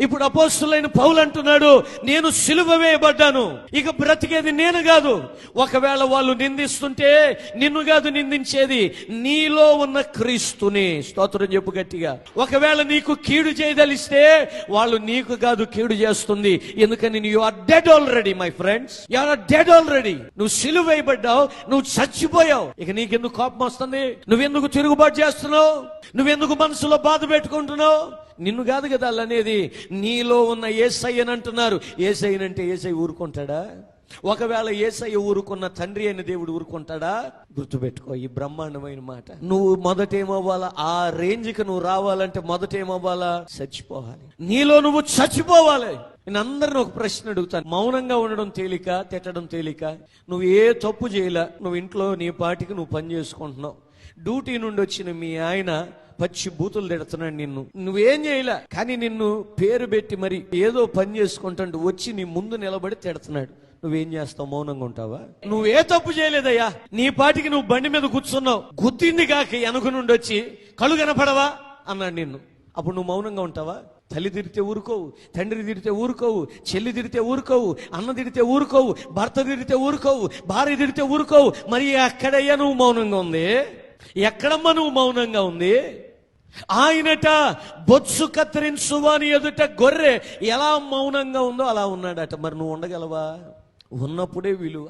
ఇప్పుడు అపోస్తులైన పౌలు అంటున్నాడు నేను సిలువ వేయబడ్డాను. ఇక బ్రతికేది నేను కాదు. ఒకవేళ వాళ్ళు నిందిస్తుంటే నిన్ను కాదు నిందించేది నీలో ఉన్న క్రీస్తుని. స్తోత్రం చెప్పు గట్టిగా. ఒకవేళ నీకు కీడు చేయదలిస్తే వాళ్ళు నీకు కాదు కీడు చేస్తుంది. ఎందుకని? You are dead already my friends you are dead already నువ్వు సిలువ వేయబడ్డావు. నువ్వు చచ్చిపోయావు. ఇక నీకెందుకు కోపం వస్తుంది? నువ్వెందుకు తిరుగుబాటు చేస్తున్నావు? నువ్వెందుకు మనసులో బాధ పెట్టుకుంటున్నావు? నిన్ను కాదు కదా వాళ్ళు అనేది. నీలో ఉన్న ఏసయ్యని అంటున్నారు. ఏసయ్యనంటే ఏసై ఊరుకుంటాడా? ఒకవేళ ఏసయ్య ఊరుకున్న తండ్రి అయిన దేవుడు ఊరుకుంటాడా? గుర్తుపెట్టుకో ఈ బ్రహ్మాండమైన మాట. నువ్వు మొదట ఏమవ్వాలా ఆ రేంజ్కి నువ్వు రావాలంటే మొదట ఏమవ్వాలా చచ్చిపోవాలి. నీలో నువ్వు చచ్చిపోవాలి. నేను అందరిని ఒక ప్రశ్న అడుగుతాను. మౌనంగా ఉండడం తేలిక తిట్టడం తేలిక? నువ్వు ఏ తప్పు చేయలే? నువ్వు ఇంట్లో నీ పాటికి నువ్వు పని చేసుకుంటున్నావు. డ్యూటీ నుండి వచ్చిన మీ ఆయన పచ్చి బూతులు తిడుతున్నాడు నిన్ను. నువ్వేం చేయలే కానీ నిన్ను పేరు పెట్టి మరి ఏదో పని చేసుకుంటాడు వచ్చి నీ ముందు నిలబడి తిడుతున్నాడు. నువ్వేం చేస్తావు? మౌనంగా ఉంటావా? నువ్వే తప్పు చేయలేదయ్యా. నీ పాటికి నువ్వు బండి మీద కూర్చున్నావు. గుద్దింది కాక వెనక నుండి వచ్చి కళ్ళు కనపడవా? అన్నాడు నిన్ను. అప్పుడు నువ్వు మౌనంగా ఉంటావా? తల్లి తిరితే ఊరుకోవు తండ్రి తిరితే ఊరుకోవు చెల్లి తిరితే ఊరుకోవు అన్న తిరితే ఊరుకోవు భర్త తిరితే ఊరుకోవు భార్య తిరితే ఊరుకోవు. మరి అక్కడయ్యా నువ్వు మౌనంగా ఉంది? ఎక్కడమ్మా నువ్వు మౌనంగా ఉంది? ఆయనట బొత్సు కత్తిరించు వాని ఎదుట గొర్రె ఎలా మౌనంగా ఉందో అలా ఉన్నాడట. మరి నువ్వు ఉండగలవా? ఉన్నప్పుడే విలువ.